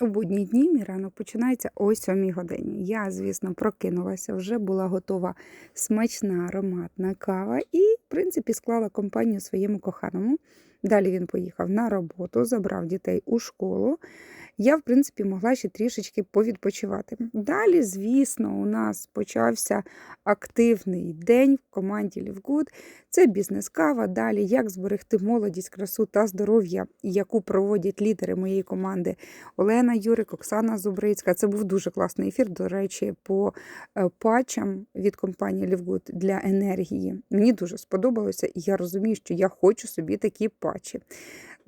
У будні дні мій ранок починається о 7 годині. Я, звісно, прокинулася, вже була готова смачна ароматна кава і, в принципі, склала компанію своєму коханому. Далі він поїхав на роботу, забрав дітей у школу. Я, в принципі, могла ще трішечки повідпочивати. Далі, звісно, у нас почався активний день в команді Лівгуд. Це бізнес-кава. Далі як зберегти молодість, красу та здоров'я, яку проводять лідери моєї команди Олена Юрик, Оксана Зубрицька. Це був дуже класний ефір. До речі, по е, патчам від компанії Лівгуд для енергії. Мені дуже сподобалося, і я розумію, що я хочу собі такі патчі.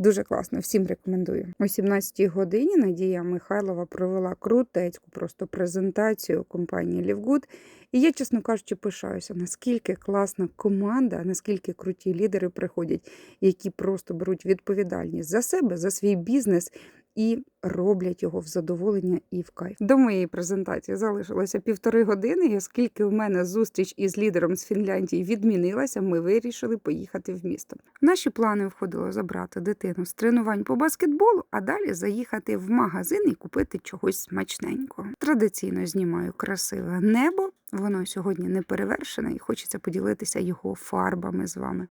Дуже класно, всім рекомендую. О 17-й годині Надія Михайлова провела крутецьку просто презентацію компанії Лівгуд. І я, чесно кажучи, пишаюся, наскільки класна команда, наскільки круті лідери приходять, які просто беруть відповідальність за себе, за свій бізнес і роблять його в задоволення і в кайф. До моєї презентації залишилося півтори години, і оскільки у мене зустріч із лідером з Фінляндії відмінилася, ми вирішили поїхати в місто. В наші плани входило забрати дитину з тренувань по баскетболу, а далі заїхати в магазин і купити чогось смачненького. Традиційно знімаю красиве небо. Воно сьогодні не перевершене і хочеться поділитися його фарбами з вами.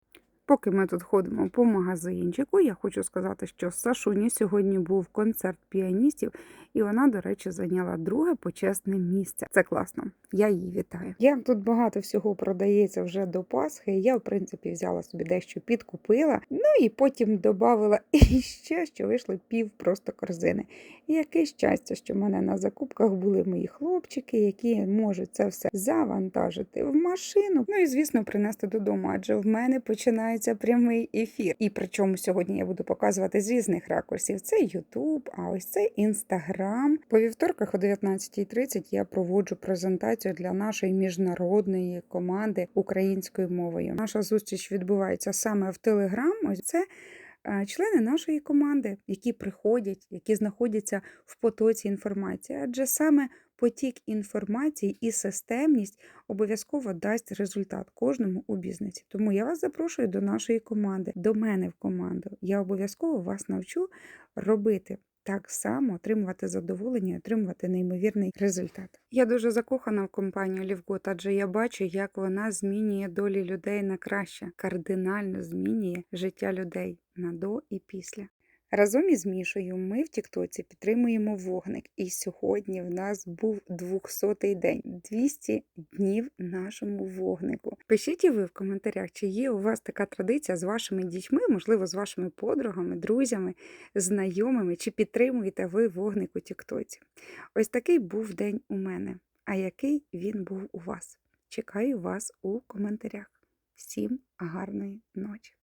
Поки ми тут ходимо по магазинчику, я хочу сказати, що Сашуні сьогодні був концерт піаністів, і вона, до речі, зайняла друге почесне місце. Це класно. Я її вітаю. Як тут багато всього продається вже до Пасхи. Я, в принципі, взяла собі дещо підкупила, ну і потім додавала іще, що вийшло пів просто корзини. І яке щастя, що в мене на закупках були мої хлопчики, які можуть це все завантажити в машину. Ну і звісно, принести додому, адже в мене починається прямий ефір. І причому сьогодні я буду показувати з різних ракурсів. Це Ютуб, а ось це Інстаграм. По вівторках о 19.30 я проводжу презентацію для нашої міжнародної команди українською мовою. Наша зустріч відбувається саме в Телеграм. Ось це члени нашої команди, які приходять, які знаходяться в потоці інформації, адже саме потік інформації і системність обов'язково дасть результат кожному у бізнесі. Тому я вас запрошую до нашої команди, до мене в команду. Я обов'язково вас навчу робити. Так само отримувати задоволення, отримувати неймовірний результат. Я дуже закохана в компанію Лівгот, адже я бачу, як вона змінює долі людей на краще, кардинально змінює життя людей на до і після. Разом із Мішою ми в Тіктоці підтримуємо вогник. І сьогодні в нас був 200-й день, 200 днів нашому вогнику. Пишіть і ви в коментарях, чи є у вас така традиція з вашими дітьми, можливо, з вашими подругами, друзями, знайомими, чи підтримуєте ви вогник у Тіктоці. Ось такий був день у мене. А який він був у вас? Чекаю вас у коментарях. Всім гарної ночі!